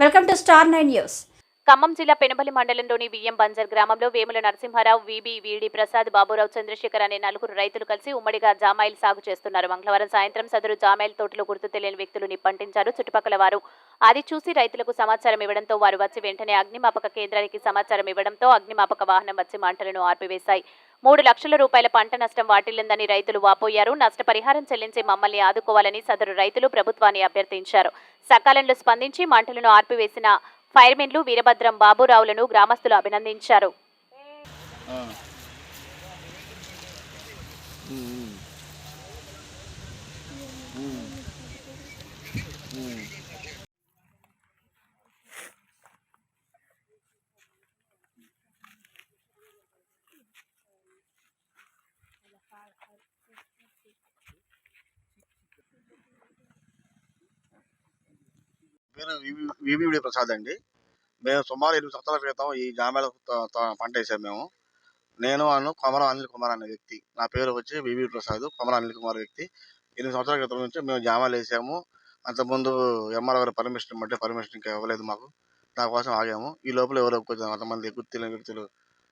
Welcome to star nine news. Khammam జిల్లా పెనుబలి మండలంలోని VM Banjar గ్రామంలో వేముల నరసింహారావు విబి వీడి ప్రసాద్ బాబురావు చంద్రశేఖర్ అనే నలుగురు రైతులు కలిసి ఉమ్మడిగా జామాయిల్ సాగు చేస్తున్నారు. మంగళవారం సాయంత్రం సదరు జామాయిల్ తోటలో గుర్తు తెలియని వ్యక్తులు నిప్పంటించారు. చుట్టుపక్కల వారు అది చూసి రైతులకు సమాచారం ఇవ్వడంతో వారు వచ్చి వెంటనే అగ్నిమాపక కేంద్రానికి సమాచారం ఇవ్వడంతో అగ్నిమాపక వాహనం వచ్చి మంటలను ఆర్పివేశాయి. మూడు లక్షల రూపాయల పంట నష్టం వాటిల్లిందని రైతులు వాపోయారు. నష్టపరిహారం చెల్లించి మమ్మల్ని ఆదుకోవాలని సదరు రైతులు ప్రభుత్వాన్ని అభ్యర్థించారు. సకాలంలో స్పందించి మంటలను ఆర్పివేసిన ఫైర్మెన్లు వీరభద్రం బాబురావులను గ్రామస్తులు అభినందించారు. పేరు వివిడి ప్రసాద్ అండి. మేము సుమారు ఎనిమిది సంవత్సరాల క్రితం ఈ జామేల పంట వేసాం మేము. నేను అను కొమర అనిల్ కుమార్ అనే వ్యక్తి. నా పేరు వచ్చి వివి ప్రసాద్ కొమర అనిల్ కుమార్ వ్యక్తి. ఎనిమిది సంవత్సరాల క్రితం నుంచి మేము జామాలు వేసాము. అంతకుముందు ఎంఆర్ గారి పర్మిషన్ బట్టి పర్మిషన్ ఇంకా ఇవ్వలేదు మాకు. దానికోసం ఆగాము. ఈ లోపల ఎవరో కొంచెం కొంతమంది గుర్తులు వ్యక్తులు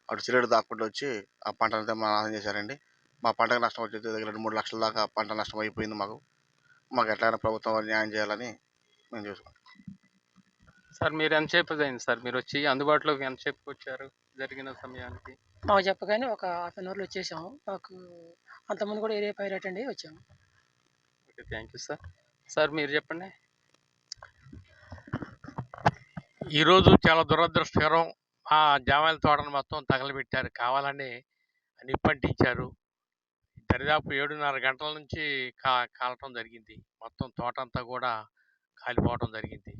అటు సిలేడు దాక్కుంటూ వచ్చి ఆ పంటనంతా మా నాశనం చేశారండి. మా పంటకు నష్టం వచ్చేది దగ్గర రెండు మూడు లక్షల దాకా పంట నష్టం అయిపోయింది మాకు. మాకు ఎట్లయినా ప్రభుత్వం న్యాయం చేయాలని మేము చూసుకుంటాం సార్ మీరు ఎంతసేపు అయింది సార్? మీరు వచ్చి అందుబాటులోకి ఎంతసేపు వచ్చారు జరిగిన సమయానికి? మాకు చెప్పగానే ఒక హాఫ్ అన్ అవర్లో వచ్చేసాము. మాకు అంతకుముందు కూడా ఏరియా పైరట్ అండి వచ్చాము. Okay thank you sir. Sir మీరు చెప్పండి. ఈరోజు చాలా దురదృష్టకరం ఆ జామాయిల తోటను మొత్తం తగలబెట్టారు. కావాలని నిప్పంటించారు దరిదాపు ఏడున్నర గంటల నుంచి కా కాలటం జరిగింది. మొత్తం తోట అంతా కూడా కాలిపోవటం జరిగింది.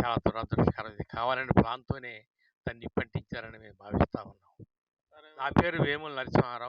చాలా దురదృష్టకరం ఇది కావాలని ప్లాన్తోనే దాన్ని నిప్పంటించారని మేము భావిస్తా ఉన్నాం. నా పేరు వేముల నరసింహారావు.